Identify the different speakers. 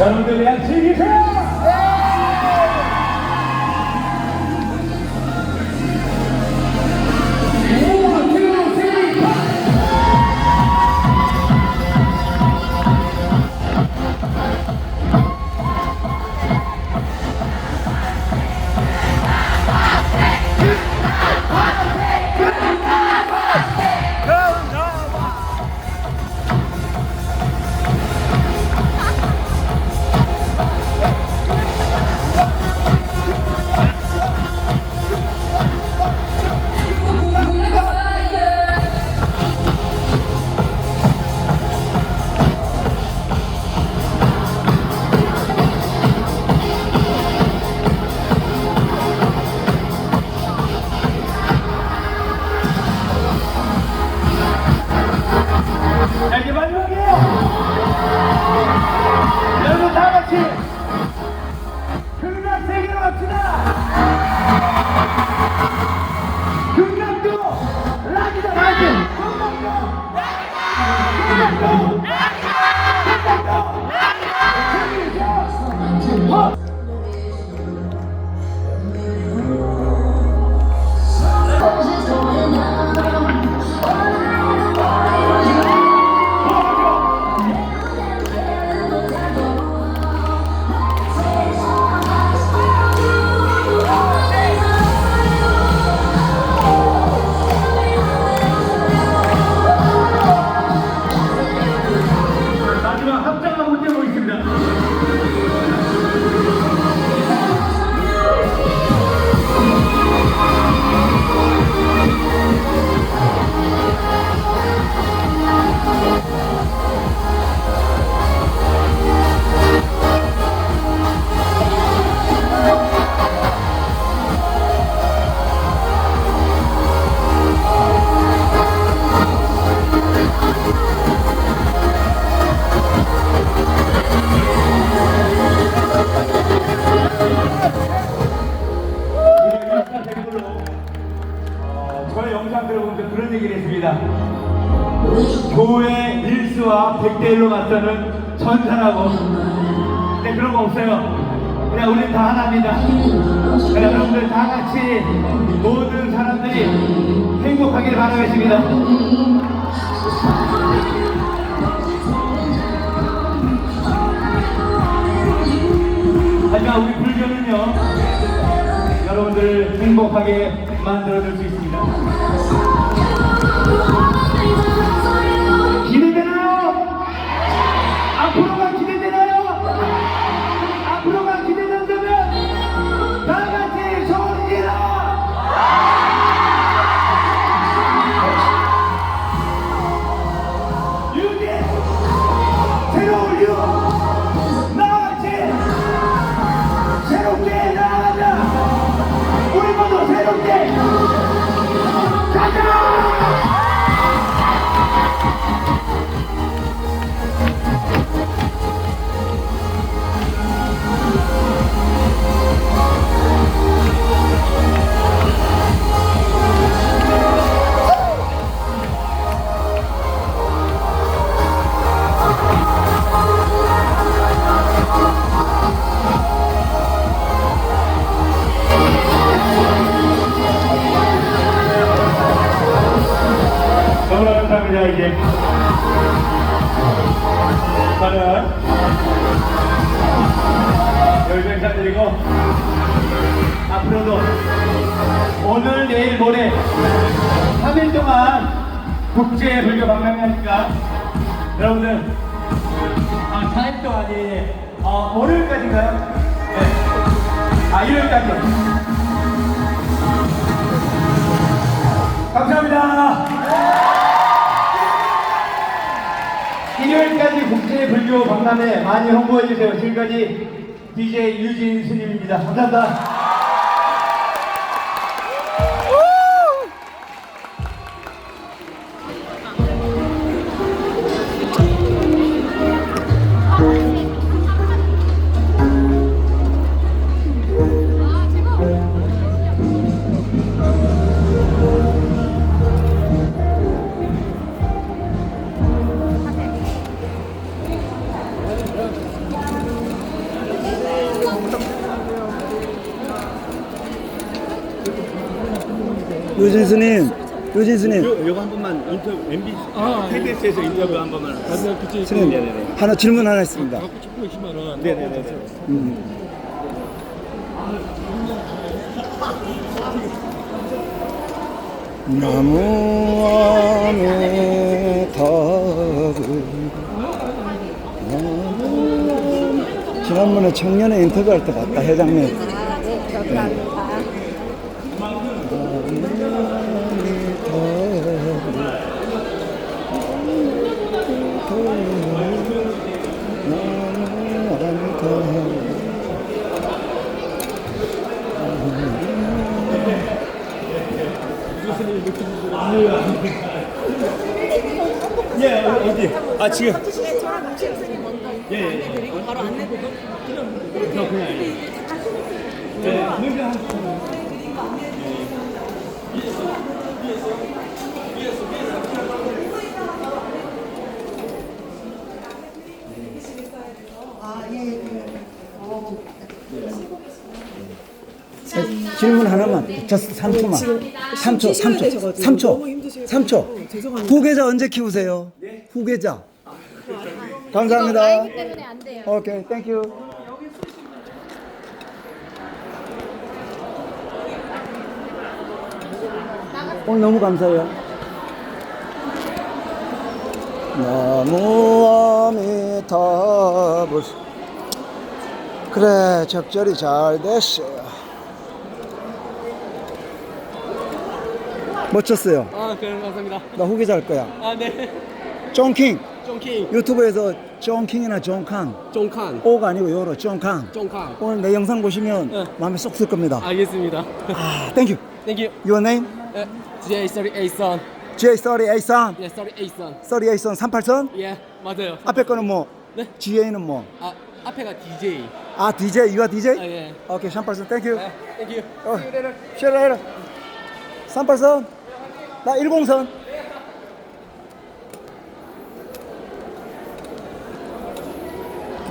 Speaker 1: 여러분들 그냥 즐기세요! 자, 그런 얘기를 했습니다. 교회 일수와 백대일로 맞서는 전사라고. 근데 그런 거 없어요. 그냥 우린 다 하나입니다. 여러분들 다 같이 모든 사람들이 행복하길 바라겠습니다. 하지만 우리 불교는요, 여러분들 행복하게 만들어줄 수 있습니다. 저는 여기서 인사드리고 앞으로도 오늘 내일 모레 3일 동안 국제 불교 박람회니까 여러분들 아 4일 동안이 어, 월요일까지인가요? 네. 아 일요일까지 감사합니다. 일요일까지 국제 불교 박람회 많이 홍보해 주세요. 지금까지 DJ 유진 스님입니다. 감사합니다.
Speaker 2: 유진수님, 유진수님,
Speaker 1: 요, 요거 한 번만 인터뷰 MBC
Speaker 3: 아,
Speaker 1: KBS에서 인터뷰 한 번만
Speaker 3: 마지막 그치
Speaker 2: 스님
Speaker 1: 네네네.
Speaker 2: 하나 질문 하나 있습니다.
Speaker 3: 갖고 20만 원.
Speaker 1: 네네네
Speaker 2: 나무함에 답을 지난번에 청년회 인터뷰할 때 봤다 회장님
Speaker 1: 예 어디 아 지금.
Speaker 4: 네, 저랑 동시 선생님 먼저 인터뷰드리고 바로 안내드리고
Speaker 1: 저 그냥 네 먼저 한
Speaker 2: 질문 하나만. just 3초만. 3초 3초 3초. 3초. 후계자 언제 키우세요? 후계자. 감사합니다.
Speaker 4: 나이기 때문에 안 돼요.
Speaker 2: 오케이 땡큐 오늘 너무 감사해요. 나무 아미타불 그래 적절히 잘 됐어요 멋졌어요
Speaker 3: 아, 그래 감사합니다.
Speaker 2: 나 후계자 할 거야
Speaker 3: 아, 네.
Speaker 2: 쫑킹
Speaker 3: 쫑킹,
Speaker 2: 유튜브에서 쫑킹이나 쫑캉
Speaker 3: 쫑칸,
Speaker 2: 오가 아니고 요로 쫑캉
Speaker 3: 쫑칸.
Speaker 2: 오늘 내 영상 보시면
Speaker 3: 네.
Speaker 2: 마음에 쏙 들 겁니다.
Speaker 3: 알겠습니다.
Speaker 2: 아, 땡큐.
Speaker 3: You.
Speaker 2: Your name?
Speaker 3: 에, J38 son.
Speaker 2: J38선,
Speaker 3: 예, 38 son.
Speaker 2: 38선, 38선.
Speaker 3: 예, 맞아요.
Speaker 2: 앞에 거는 뭐?
Speaker 3: 네.
Speaker 2: GA는 뭐?
Speaker 3: 아, 앞에가 DJ.
Speaker 2: 아, DJ, you are DJ?
Speaker 3: 아, 예.
Speaker 2: 오케이, 38선, 땡큐.
Speaker 3: 네, thank you.
Speaker 2: 어, 쉐라이라. 38선. 나 10선.